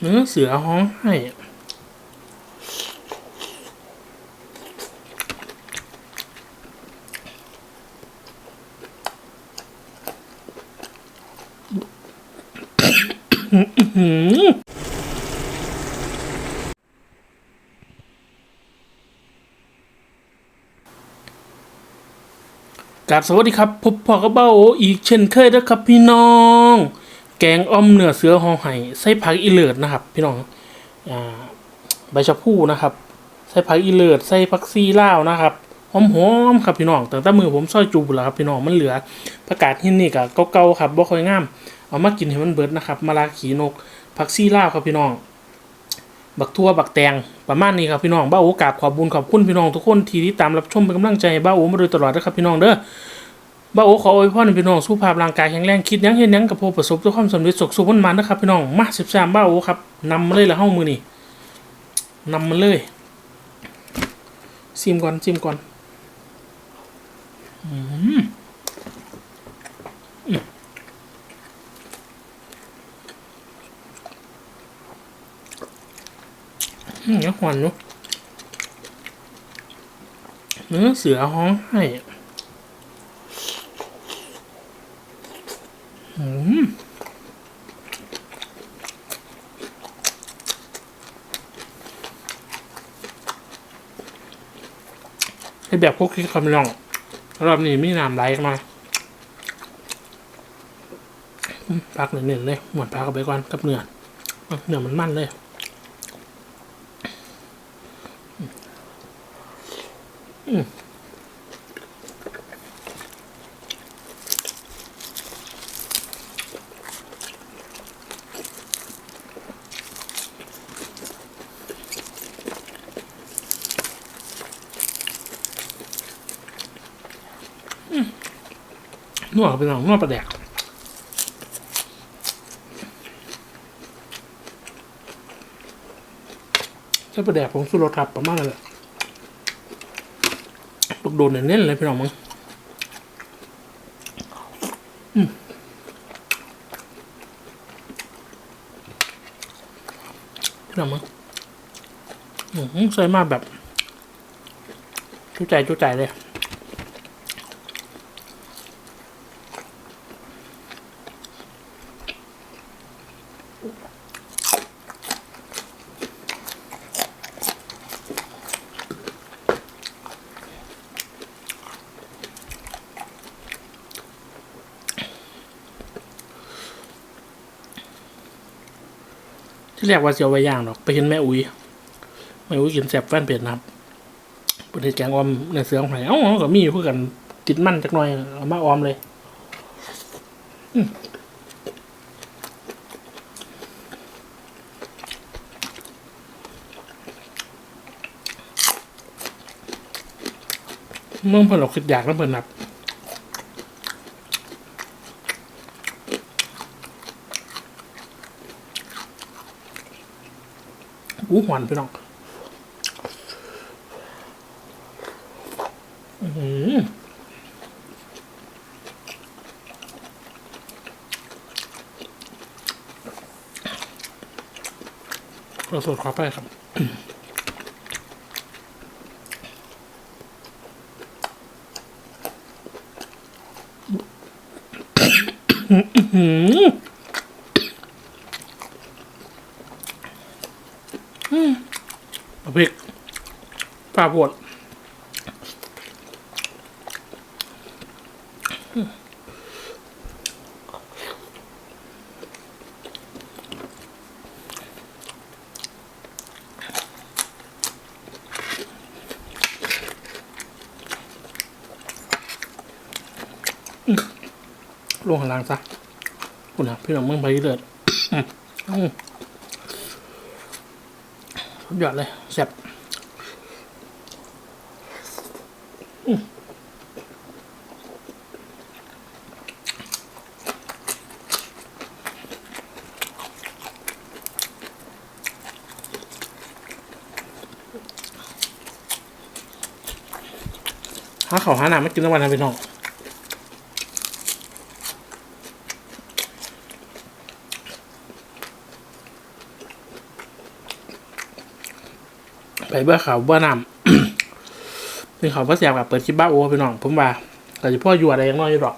เนื้อเสือห้องให้กราบสวัสดีครับพบพ่อกับเบ้าโออีกเช่นเคยนะครับพี่น้อง แกงอ้อมเนื้อเสือหอไห่ใส่ผักอีเลิศนะครับ พี่น้องใบชะพูนะครับใส่ผักอีเลิศใส่ผักซีล่าวนะครับหอมๆครับพี่น้องแตั้งแต่มือผมซอยจูบแล้วครับพี่น้องมันเหลือประกาศหินนี่กับเก่าๆครับบ่ค่อยงาม เอามากินให้มันเบิดนะครับมาลาขีนกผักซีล่าวครับพี่น้องบักทั่วบักแตงประมาณนี้ครับพี่น้องบ้าโอกาบขอบบุญขอบคุณพี่น้องทุกคนที่ติดตามรับชมเป็นกำลังใจให้บ้าโอมาโดยตลอดนะครับพี่น้องเด้อ บ้าโอขออวยพรให้พี่น้องสุขภาพร่างกายแข็งแรงคิดหยังเห็นหยังกับพบประสบด้วยความสำเร็จสุขสุขมันมันนะครับพี่น้องมาสิบสามบ้าโอครับนำมาเลยละห้องมือนี่นำมาเลยซิมก่อนซิมก่อนอืมอืมอืมยังหวานเนื้อเสือห้องให้อืม ที่แบบพวกคิดคำลองรอบนี้มีน้ำไหลมาพักเน้นๆเลยหมดพักเอาไปก่อนกับเนื้อเนื้อมันมันเลย นวดเป็นหนังนวดประแดกใช้ประแดกผมสุรสครับประมาณนั้นแหละลูกโดนเน้นๆเลยพี่น้องมึงพี่น้องมึงใส่มากแบบจุใจจุใจเลย ที่แรกว่าจะเอาไว้ย่างดอก ไปเห็นแม่อุ้ยแม่อุ้ยกินแซ่บแฟนเป็ดนะครับประเทศแกงออมในเสือของไผ่เอ้าก็มีอยู่เพื่อกันติดมันจักหน่อยเอามาออมเลยเมื่อเพิ่นเราคิดอยากแล้วเพิ่นนับ อู้หวานพี่น้องอื้อหือเราสดขอไปครับอื้อหือเอาพริก ปลาบดลงข้างล่างซะคุณนะพี่น้องเมืองไปเลือืมสุดยอดเลยแซ่บ อืมหาเขาหาหนาไม่กินทั้งวันนะพี่น้องไปเบื่อเขาวเบื่อน้ำ นเขาเบื่อแสบกับเปิดคลิปบ้าโอ้พี่น้องผมว่าแต่จะพ่ออยู่อะไรยังน้อยอยู่หรอก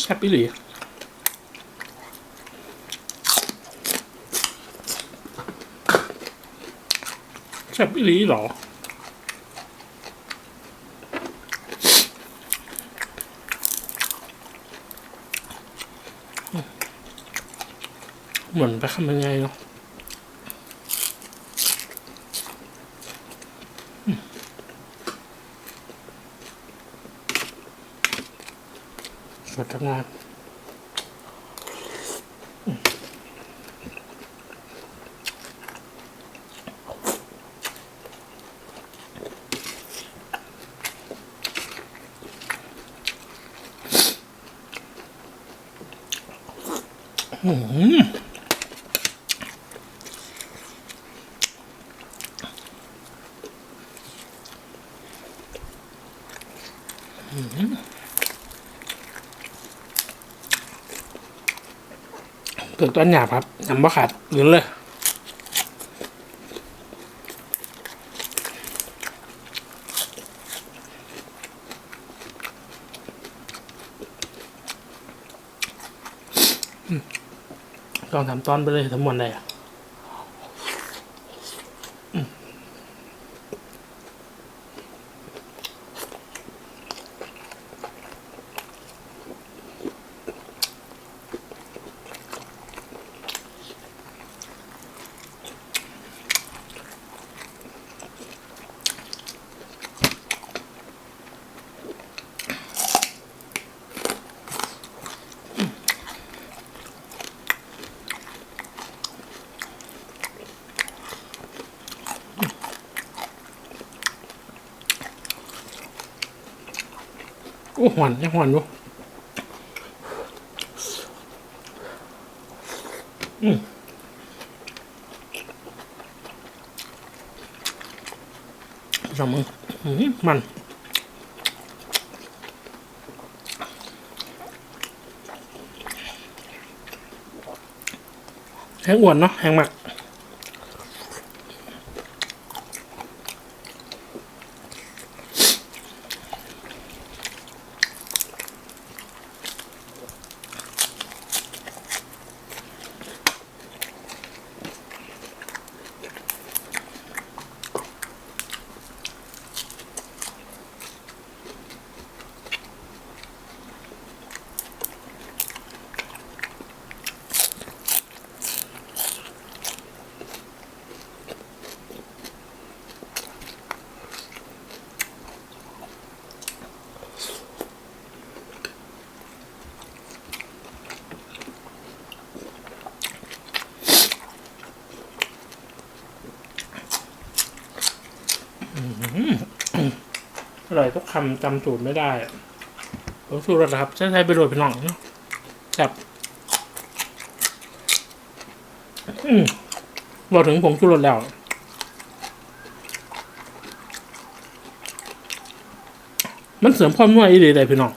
แซ่บอีหลี ซ่บอีหลีหรอเหมือนไปทำยังไงเนาะอืมมาทำงาน เปลือกต้นหยาบครับยำบะขาดหรือเลยลองทำตอนไปเลยทั้งหมดเลยอะ อ้หวานยังหวานอยู่อืมสองมึงอื้อหือมันแห้งอ้วนเนาะแห้งหมัก อร่อยทุกคำจำสูตรไม่ได้ผมสูตรแล้วนะครับใช้ใช้ไปโรยเป็นหน่องเนาะครับอืมบอกถึงผงชูรสแล้ว มันเสริมความนัวอีหลีเลยพี่น้อง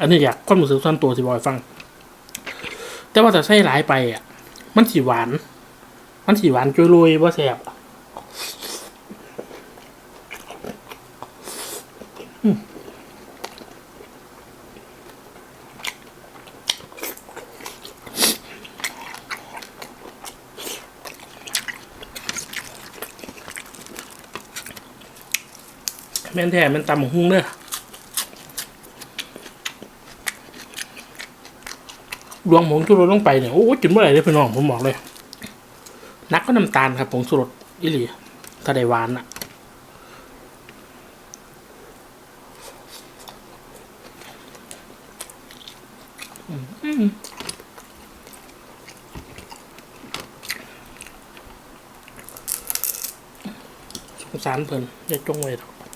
อันนี้อยากความรู้สึกส่วนตัวสิบอยฟัง แต่ว่าถ้าใส่หลายไปอะ มันสีหวาน มันสีหวานจุยลุยว่าแสบ แม่นแท้แม่นตำบักหุ้งเด้อรวงผงชูรสลงไปเนี่ยโอ้ยกินเมื่อไหร่เลยพี่น้องผมบอกเลย นักก็น้ำตาลครับผงชูรสอีหลีถ้าได้หวานอะอืมสงสารเพิ่นอย่าจงไว้ดอกกินหนึ่งเบิดซะอื้อกิ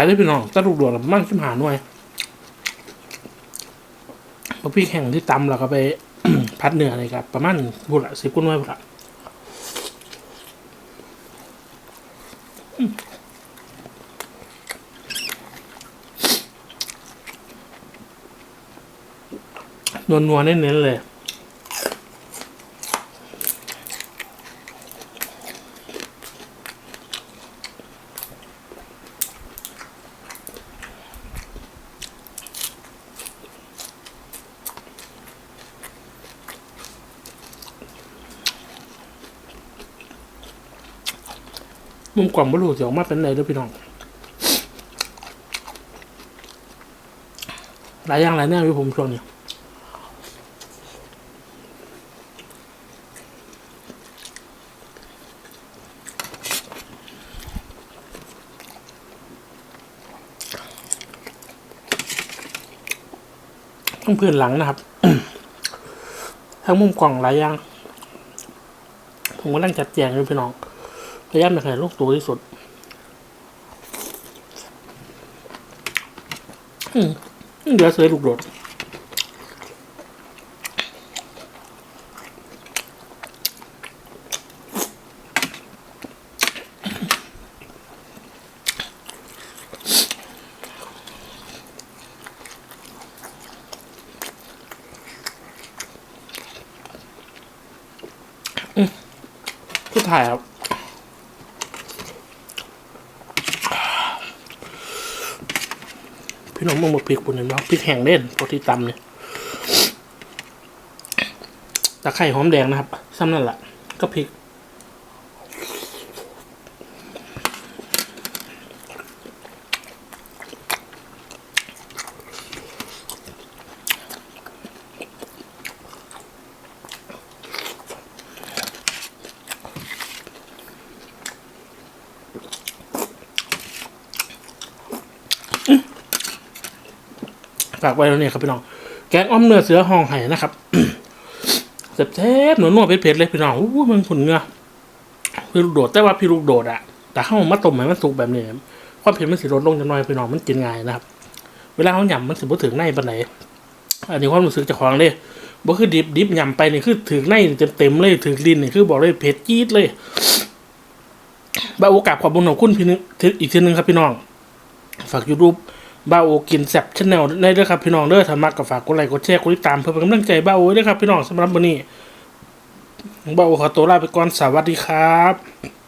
านเบิดอยู่หลายเลยพี่น้องตะลูกโดดมั่งขึ้นหาหน่วยพอพี่แข่งที่ตำแล้วก็ไปพัดเนื้ออะไรครับ ประมาณพูดละสิบกุ้นไว้พูดละนัวนัวๆเน้นๆเลย มุมกล่องบรูจะออกมาเป็นไรด้วยพี่น้องหลายอย่างหลายแนวอยู่ผมช่วงนี้ต้องพื้นหลังนะครับ ทั้งมุมกล่องหลายอย่าง ผมก็นั่งจัดแจงอยู่พี่น้อง พยายามจะให้ลูกตัวที่สุดอืมเดี๋ยวเสือลูกโดดอืมสุดท้ายครับ พี่น้องมึงมาพริกปุ่นเนาะพริกแห้งเล่นปกติตำเนี่ยตะไคร่หอมแดงนะครับซ้ำนั่นแหละก็พริก ฝากไว้แล้วเนี่ยครับพี่น้อง แกงอ้อมเนื้อเสือห้องไห้นะครับแซ่บๆหนวดๆเผ็ดๆเลยพี่น้องอู้มันผุนเงือพี่ลูกโดดแต่ว่าพี่ลูกโดดอะแต่ข้าวมาต้มให้มันสุกแบบนี้ความเผ็ดมันสิลดลงจะน้อยพี่น้องมันกินง่ายนะครับ เวลาเขาหยำมันสิบ่ถึงในปานไหนอันนี้ความรู้สึกจากของเลยบ่คือดิบดิบหยำไปนี่คือถึงในเต็มๆเลยถึงลิ้นนี่คือบอกเลยเผ็ดจี๊ดเลยบ่าโอกาสขอบคุณของคุณพี่นึงอีกทีนึงครับพี่น้อง ฝากยูทูบ บ้าโอกินแซบชแนลได้ด้วยครับพี่น้องเด้อถ้ามักก็ฝากกดไลค์กดแชร์กดติดตามเพื่อเป็นกำลังใจบ้าโอด้วยครับพี่น้องสำหรับวันนี้บ้าโอขอตัวลาไปก่อนสวัสดีครับ